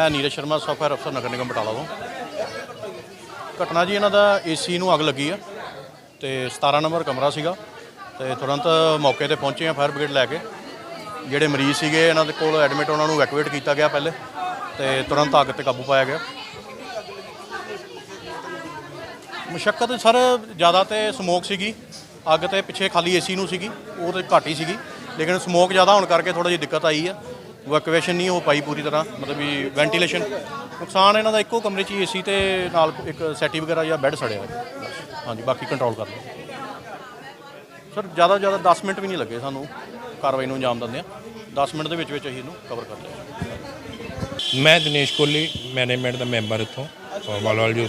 ਮੈਂ ਨੀਰਜ ਸ਼ਰਮਾ ਸੌਫਟਵੇਅਰ ਅਫਸਰ ਨਗਰ ਨਿਗਮ ਬਟਾਲਾ ਤੋਂ। ਘਟਨਾ ਜੀ, ਇਹਨਾਂ ਦਾ ਏਸੀ ਨੂੰ ਅੱਗ ਲੱਗੀ ਆ ਤੇ 17 ਨੰਬਰ ਕਮਰਾ ਸੀਗਾ ਤੇ ਤੁਰੰਤ ਮੌਕੇ ਤੇ ਪਹੁੰਚੇ ਆ ਫਾਇਰ ਬ੍ਰਿਗੇਡ ਲੈ ਕੇ। ਜਿਹੜੇ ਮਰੀਜ਼ ਸੀਗੇ, ਇਹਨਾਂ ਦੇ ਕੋਲ ਐਡਮਿਟ ਉਹਨਾਂ ਨੂੰ ਇਵੈਕੂਏਟ ਕੀਤਾ ਗਿਆ ਪਹਿਲੇ ਤੇ ਤੁਰੰਤ ਅੱਗ ਤੇ ਕਾਬੂ ਪਾਇਆ ਗਿਆ। ਮੁਸ਼ੱਕਤ ਸਰ, ਜ਼ਿਆਦਾ ਤੇ ਸਮੋਕ ਸੀਗੀ, ਅੱਗ ਤੇ ਪਿੱਛੇ ਖਾਲੀ ਏਸੀ ਨੂੰ ਸੀਗੀ, ਉਹ ਤੇ ਘੱਟ ਹੀ ਸੀਗੀ। ਲੇਕਿਨ ਸਮੋਕ ਜ਼ਿਆਦਾ ਹੋਣ ਕਰਕੇ ਥੋੜਾ ਜਿਹੀ ਦਿੱਕਤ ਆਈ ਆ। ਇਵੈਕੂਏਸ਼ਨ ਨਹੀਂ ਹੋ ਪਾਈ ਪੂਰੀ ਤਰ੍ਹਾਂ, ਮਤਲਬ ਵੀ ਵੈਂਟੀਲੇਸ਼ਨ ਨੁਕਸਾਨ ਇਹਨਾਂ ਦਾ ਇੱਕੋ ਕਮਰੇ 'ਚ ਹੀ ਏਸੀ ਤੇ ਨਾਲ ਇੱਕ ਸੈਟੀ ਵਗੈਰਾ ਜਾਂ ਬੈੱਡ ਸੜਿਆ ਹਾਂਜੀ, ਬਾਕੀ ਕੰਟਰੋਲ ਕਰ ਲਓ ਸਰ ਜ਼ਿਆਦਾ ਤੋਂ ਜ਼ਿਆਦਾ 10 ਮਿੰਟ ਵੀ ਨਹੀਂ ਲੱਗੇ ਸਾਨੂੰ ਕਾਰਵਾਈ ਨੂੰ ਅੰਜਾਮ ਦਿੰਦੇ ਆ 10 ਮਿੰਟ ਦੇ ਵਿੱਚ ਵਿੱਚ ਅਸੀਂ ਇਹਨੂੰ ਕਵਰ ਕਰ ਲਿਆ। ਮੈਂ ਦਿਨੇਸ਼ ਕੋਹਲੀ ਮੈਨੇਜਮੈਂਟ ਦਾ ਮੈਂਬਰ ਇੱਥੋਂ ਵਾਲਵਾਲ ਜੋ।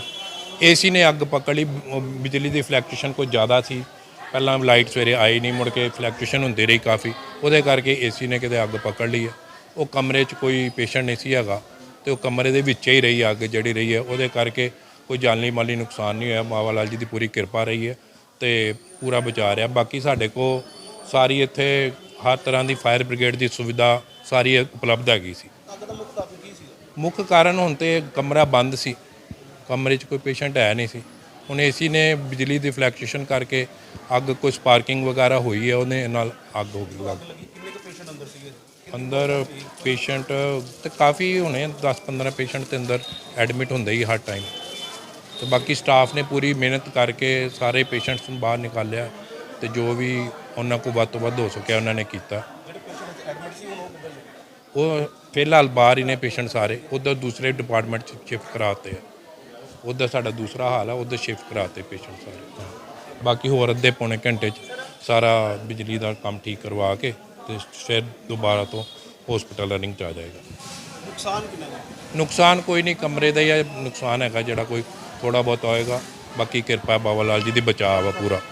ਏਸੀ ਨੇ ਅੱਗ ਪਕੜ ਲਈ ਬਿਜਲੀ ਦੀ ਫਲੈਕਚੁਏਸ਼ਨ ਕੁਝ ਜ਼ਿਆਦਾ ਸੀ। ਪਹਿਲਾਂ ਲਾਈਟ ਸਵੇਰੇ ਆਈ ਨਹੀਂ, ਮੁੜ ਕੇ ਫਲੈਕਚੁਏਸ਼ਨ ਹੁੰਦੀ ਰਹੀ ਕਾਫੀ। ਉਹਦੇ ਕਰਕੇ ਏਸੀ ਨੇ ਕਿਤੇ ਅੱਗ ਪਕੜ ਲਈ ਹੈ। ਉਹ ਕਮਰੇ 'ਚ ਕੋਈ ਪੇਸ਼ੈਂਟ ਨਹੀਂ ਸੀ ਹੈਗਾ ਤੇ ਉਹ ਕਮਰੇ ਦੇ ਵਿੱਚ ਹੀ ਰਹੀ ਅੱਗ ਜਿਹੜੀ ਰਹੀ ਹੈ, ਉਹਦੇ ਕਰਕੇ ਕੋਈ ਜਾਨੀ ਮਾਲੀ ਨੁਕਸਾਨ ਨਹੀਂ ਹੋਇਆ। ਮਾਵਾ ਲਾਲ ਜੀ ਦੀ ਪੂਰੀ ਕਿਰਪਾ ਰਹੀ ਹੈ ਤੇ ਪੂਰਾ ਬਚਾ ਰਿਹਾ। ਬਾਕੀ ਸਾਡੇ ਕੋਲ ਸਾਰੀ ਇੱਥੇ ਹਰ ਤਰ੍ਹਾਂ ਦੀ ਫਾਇਰ ਬ੍ਰਿਗੇਡ ਦੀ ਸੁਵਿਧਾ ਸਾਰੀ ਉਪਲਬਧ ਹੈਗੀ ਸੀ। ਮੁੱਖ ਕਾਰਨ ਹੁਣ ਤੇ ਕਮਰਾ ਬੰਦ ਸੀ। ਕਮਰੇ 'ਚ ਕੋਈ ਪੇਸ਼ੈਂਟ ਹੈ ਨਹੀਂ ਸੀ। ਹੁਣ ਏਸੀ ਨੇ ਬਿਜਲੀ ਦੀ ਫਲੈਕਚੁਏਸ਼ਨ ਕਰਕੇ ਅੱਗ, ਕੋਈ ਸਪਾਰਕਿੰਗ ਵਗੈਰਾ ਹੋਈ ਹੈ ਉਹਨੇ ਨਾਲ ਅੱਗ ਹੋ ਗਈ। ਲੱਗ ਅੰਦਰ ਪੇਸ਼ੈਂਟ ਤੇ ਕਾਫੀ ਹੋਣੇ 10-15 ਪੇਸ਼ੈਂਟ ਤੇ ਅੰਦਰ ਐਡਮਿਟ ਹੁੰਦੇ ਹੀ ਹਰ ਟਾਈਮ ਤੇ ਬਾਕੀ ਸਟਾਫ ਨੇ ਪੂਰੀ ਮਿਹਨਤ ਕਰਕੇ ਸਾਰੇ ਪੇਸ਼ੈਂਟਸ ਨੂੰ ਬਾਹਰ ਨਿਕਾਲਿਆ ਤੇ ਜੋ ਵੀ ਉਹਨਾਂ ਕੋਲ ਵੱਧ ਤੋਂ ਵੱਧ ਹੋ ਸਕਿਆ, ਉਹਨਾਂ ਨੇ ਕੀਤਾ। ਉਹ ਫਿਲਹਾਲ ਬਾਹਰ ਹੀ ਨੇ ਪੇਸ਼ੈਂਟ ਸਾਰੇ। ਉਧਰ ਦੂਸਰੇ ਡਿਪਾਰਟਮੈਂਟ ਚ ਸ਼ਿਫਟ ਕਰਾਤੇ ਆ। ਉਧਰ ਸਾਡਾ ਦੂਸਰਾ ਹਾਲ ਆ, ਉਧਰ ਸ਼ਿਫਟ ਕਰਾਤੇ ਪੇਸ਼ੈਂਟ ਸਾਰੇ। ਬਾਕੀ ਹੋਰ ਅੱਧੇ ਪੌਣੇ ਘੰਟੇ ਚ ਸਾਰਾ ਬਿਜਲੀ ਦਾ ਕੰਮ ਠੀਕ ਕਰਵਾ ਕੇ ਤੇ ਫਿਰ ਦੁਬਾਰਾ ਤੋਂ ਹਸਪੀਟਲ ਰਨਿੰਗ ਚ ਆ ਜਾਏਗਾ। ਨੁਕਸਾਨ ਕਿੰਨਾ ਨੁਕਸਾਨ ਕੋਈ ਨਹੀਂ ਕਮਰੇ ਦਾ ਹੀ ਆ, ਨੁਕਸਾਨ ਹੈਗਾ ਜਿਹੜਾ ਕੋਈ ਥੋੜਾ ਬਹੁਤ ਹੋਏਗਾ। ਬਾਕੀ ਕਿਰਪਾ ਬਾਬਾ ਲਾਲ ਜੀ ਦੀ ਬਚਾਅ ਵਾ ਪੂਰਾ।